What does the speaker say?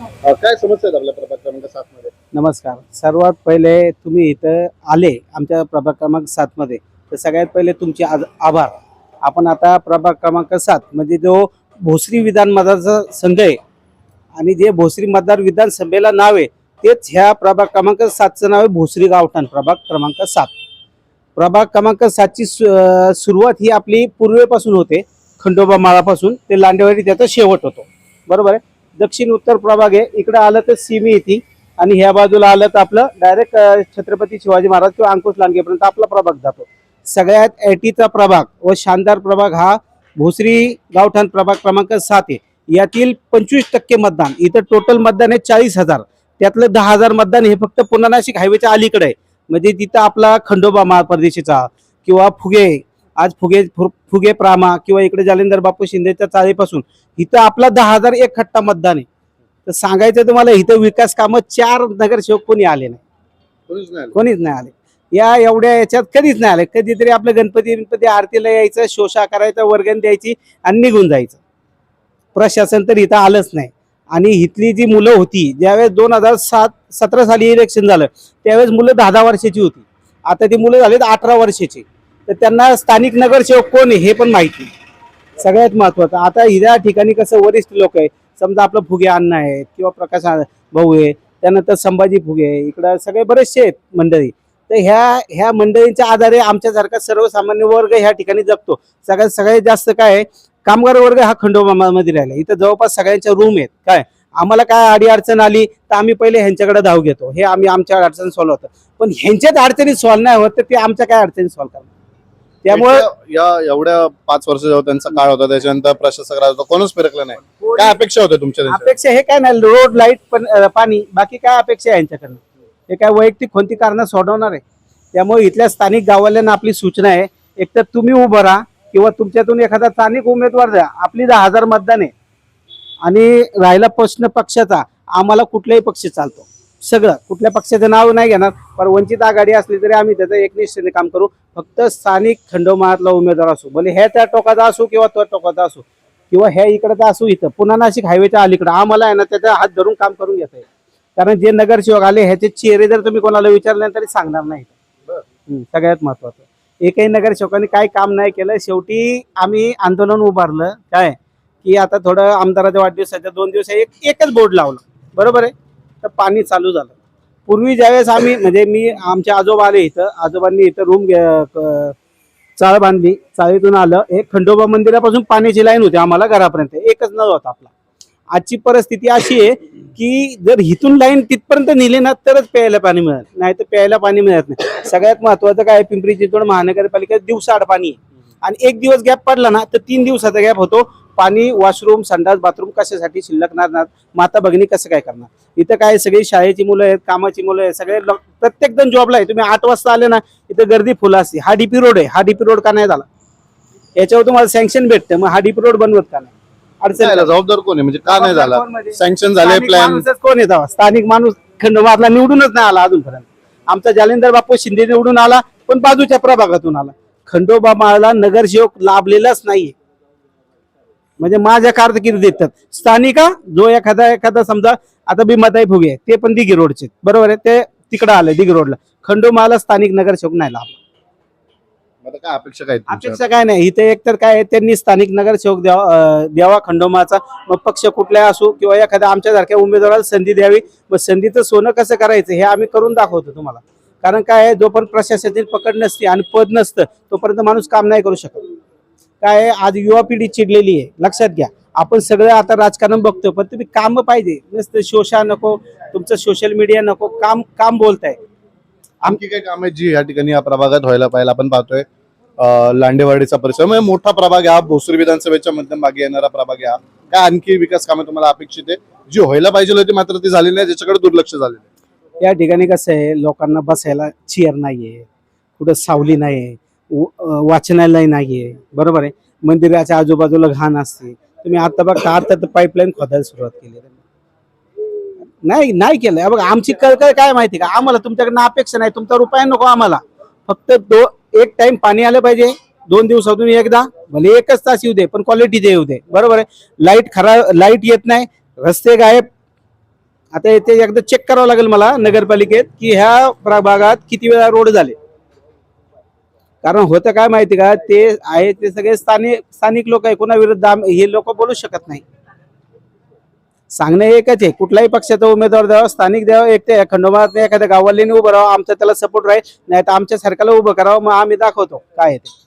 अ, काय समस्या आहेत आपल्या प्रभाग क्रमांक सात मध्ये? नमस्कार. सर्वात पहिले तुम्ही इथं आले आमच्या प्रभाग क्रमांक सातमध्ये तर सगळ्यात पहिले तुमचे आज आभार. आपण आता प्रभाग क्रमांक सात म्हणजे जो भोसरी विधान मतदारचा संघ आहे आणि जे भोसरी मतदार विधानसभेला नाव आहे तेच ह्या प्रभाग क्रमांक सातचं नाव आहे भोसरी गावठाण प्रभाग क्रमांक सात. प्रभाग क्रमांक सातची सु अं, सुरुवात ही आपली पूर्वेपासून होते खंडोबा माळापासून. ते लांडेवाडी त्याचा शेवट होतो. बरोबर आहे? दक्षिण उत्तर प्रभाग आहे. इकडे आलं तर सिमी येते. आणि ह्या बाजूला आलं तर आपलं डायरेक्ट छत्रपती शिवाजी महाराज किंवा अंकुश लांडगेपर्यंत आपला प्रभाग जातो. सगळ्यात ऐटीचा प्रभाग व शानदार प्रभाग हा भोसरी गावठाण प्रभाग क्रमांक सात आहे. यातील पंचवीस टक्के मतदान इथं टोटल मतदान आहे चाळीस हजार. त्यातलं दहा हजार मतदान हे फक्त पुन्हा नाशिक हायवेच्या अलीकडे आहे. म्हणजे तिथं आपला खंडोबा महाप्रदेशीचा किंवा फुगे आज फुगे फु- फुगे प्रामा किंवा इकडे जालिंदर बापू शिंदेच्या चाळीपासून इथं आपला दहा हजार एक खट्टा मतदान आहे. तर सांगायचं तुम्हाला इथं विकास कामं चार नगरसेवक कोणी आले नाही. कोणीच नाही आलं. या एवढ्या याच्यात कधीच नाही आले. कधीतरी आपलं गणपती गणपती आरतीला यायचं शोषा करायचा वर्गण द्यायची आणि निघून जायचं. प्रशासन तर इथं आलंच नाही. आणि इथली जी मुलं होती ज्यावेळेस दोन हजार सात सतरा साली इलेक्शन झालं त्यावेळेस मुलं दहा दहा वर्षाची होती. आता ती मुलं झालीत अठरा वर्षाची. तर त्यांना स्थानिक नगरसेवक कोण आहे हे पण माहिती सगळ्यात महत्वाचं. आता ह्या ठिकाणी कसं वरिष्ठ लोक आहे. समजा आपलं फुगे अण्णा आहेत किंवा प्रकाश भाऊ आहे. त्यानंतर संभाजी फुगे आहे. इकडं सगळे बरेचसे आहेत मंडळी. तर ह्या ह्या मंडळींच्या आधारे आमच्यासारखा सर्वसामान्य वर्ग ह्या ठिकाणी जगतो. सगळ्यात सगळ्यात जास्त काय आहे, कामगार वर्ग हा खंडोबामध्ये राहिला. इथं जवळपास सगळ्यांच्या रूम आहेत. काय? आम्हाला काय अडी अडचण आली तर आम्ही पहिले ह्यांच्याकडे धाव घेतो. हे आम्ही आमच्या अडचण सॉल्व्ह होतं. पण ह्यांच्याच अडचणी सॉल्व्ह नाही होत तर ते आमच्या काय अडचणी सॉल्व्ह करणार? त्यामुळे या एवढ्या पाच वर्ष जेव्हा त्यांचा काळ होता त्याच्यानंतर प्रशासक राज होता कोणच फिरकलं नाही. काय अपेक्षा होत्या तुमच्या त्यांच्या? अपेक्षा हे काय नाही रोड लाइट पण अं, पाणी बाकी काय अपेक्षा आहे यांच्याकडनं? हे काय वैयक्तिक कोणती कारणं सोडवणार आहे? त्यामुळे इथल्या स्थानिक गावाल्यांना आपली सूचना आहे एक तर तुम्ही उभं राहा किंवा तुमच्यातून एखादा स्थानिक उमेदवार द्या. आपली दहा हजार मतदान आहे. आणि राहिला प्रश्न पक्षाचा आम्हाला कुठलाही पक्ष चालतो. सगळं. कुठल्या पक्षाचं नाव नाही घेणार पण वंचित आघाडी असली तरी आम्ही त्याचं एकनिष्ठेने काम करू. फक्त स्थानिक खंडोमातला उमेदवार असो भले ह्या त्या टोकाचा असो किंवा तो टोकाचा असो किंवा ह्या इकडचा असो इथं. पुन्हा नाशिक हायवेच्या अलीकडं. आम्हाला आहे ना त्याचा हात धरून काम करून घेता येईल. कारण जे नगरसेवक आले ह्याचे चेहरे जर तुम्ही कोणाला विचारले तरी सांगणार नाही. सगळ्यात महत्वाचं. एकही नगरसेवकांनी काय काम नाही केलं शेवटी आम्ही आंदोलन उभारलं. काय? की आता थोडं आमदाराच्या वाढदिवसाच्या दोन दिवस एक एकच बोर्ड लावलं. बरोबर आहे? तर पाणी चालू झालं. पूर्वी ज्यावेळेस आम्ही म्हणजे मी आमच्या आजोबा आले इथं आजोबांनी इथं रूम चाळ बांधली. चाळीतून आलं. एक खंडोबा मंदिरापासून पाण्याची लाईन होती आम्हाला घरापर्यंत. एकच नळ होता आपला. आजची परिस्थिती अशी आहे की जर इथून लाईन तिथपर्यंत नेली ना तरच प्यायला पाणी मिळत नाही तर प्यायला पाणी मिळत नाही. सगळ्यात महत्वाचं काय पिंपरी चिंचवड महानगरपालिकेत दिवसाआड पाणी आहे. आणि एक दिवस गॅप पडला ना तर तीन दिवसाचा गॅप होतो. पाणी वॉशरूम संडास बाथरूम कशासाठी शिल्लक राहणार? माता भगिनी कसं काय करणार? इथं काय सगळी शाळेची मुलं आहेत कामाची मुलं आहेत सगळे प्रत्येक जण जॉबला आहे. तुम्ही आठ वाजता आले ना इथं गर्दी फुलं असते. हा डीपी रोड आहे. हा डीपी रोड का नाही झाला? याच्यावर तुम्हाला सँक्शन भेटतं. मग हा डीपी रोड बनवत का नाही? अडचण जबाबदार कोण आहे? म्हणजे का नाही झाला? म्हणजे? सँक्शन झाले प्लॅन कोण येतात स्थानिक माणूस खंडोबातला निवडूनच नाही आला अजूनपर्यंत. आमचा जालिंदर बापू शिंदे निवडून आला पण बाजूच्या प्रभागातून आला. खंडोबा माळला नगरसेवक लाभलेलाच नाहीये. म्हणजे माझ्या कारकिर्दीत देतात? स्थानिका जो एखादा एखादा समजा आता भीमाताई फुगे ते पण दिघी रोडचे बरोबर आहे? ते तिकडे आले दिघी रोडला खंडोबाला स्थानिक नगरसेवक नाही लाभला आता काय अपेक्षा काय आहेत तुमच्या? अपेक्षा काय नाही. इथे एकतर काय आहे, त्यांनी स्थानिक नगरसेवक द्यावा अं, द्यावा खंडोमाचा मग पक्ष कुठला असो किंवा एखाद्या आमच्यासारख्या उमेदवाराला संधी द्यावी. मग संधीचं सोनं कसं करायचं हे आम्ही करून दाखवतो तुम्हाला. कारण काय आहे जोपर्यंत प्रशासनातील पकड नसते आणि पद नसतं तोपर्यंत माणूस काम नाही करू शकत. काय आहे, आज युवा पिढी चिडलेली आहे. लक्षात घ्या. आपण सगळं आता राजकारण बघतो पण तुम्ही काम पाहिजे. नुसतं शोषा नको तुमचं सोशल मीडिया नको काम काम बोलताय. आणखी काही काम आहेत जी या ठिकाणी या प्रभागात व्हायला पाहिजे आपण पाहतोय. लांडेवाडीचा परिसर म्हणजे मोठा प्रभाग आहे हा. भोसरी विधानसभेच्या मध्यम भागी येणारा प्रभाग आहे हा. काय आणखी विकास कामे तुम्हाला अपेक्षित आहे? जी व्हायला पाहिजे होती मात्र ती झाली नाही ज्याच्याकडे दुर्लक्ष झालेलं आहे. या ठिकाणी कसं आहे लोकांना बसायला चेअर नाहीये. कुठं सावली नाही वाचनालय आहे बरोबर आहे? मंदिराच्या आजूबाजूला घाण असते. तुम्ही आता बघता आता तर पाईपलाईन खोदायला सुरुवात केली नाही नाही केलं बघा आमची कळकळ काय माहिती का? आम्हाला तुमच्याकडनं अपेक्षा नाही. तुमचा रुपया नको आम्हाला. फक्त दो एक टाइम पाणी आलं पाहिजे. दोन दिवसातून एकदा. भले एकच तास येऊ दे पण क्वालिटी दे येऊ दे. बरोबर आहे? लाइट खरा लाइट येत नाही. रस्ते गायब. आता येते एकदा चेक करावं लागेल मला नगरपालिकेत की ह्या प्रभागात किती वेळा रोड झाले? कारण होतं काय माहिती का? ते आहे ते सगळे स्थानिक स्थानिक लोक आहे. कोणा विरुद्ध हे लोक बोलू शकत नाही. सांगणं एकच आहे. कुठल्याही पक्षाचा उमेदवार द्यावा स्थानिक द्यावा एकटे खंडोबात एखाद्या गावालीने उभं राहावं आमचा त्याला सपोर्ट राहील. नाही तर आमच्या सरकारला उभं करावं मग आम्ही दाखवतो. काय आहे ते?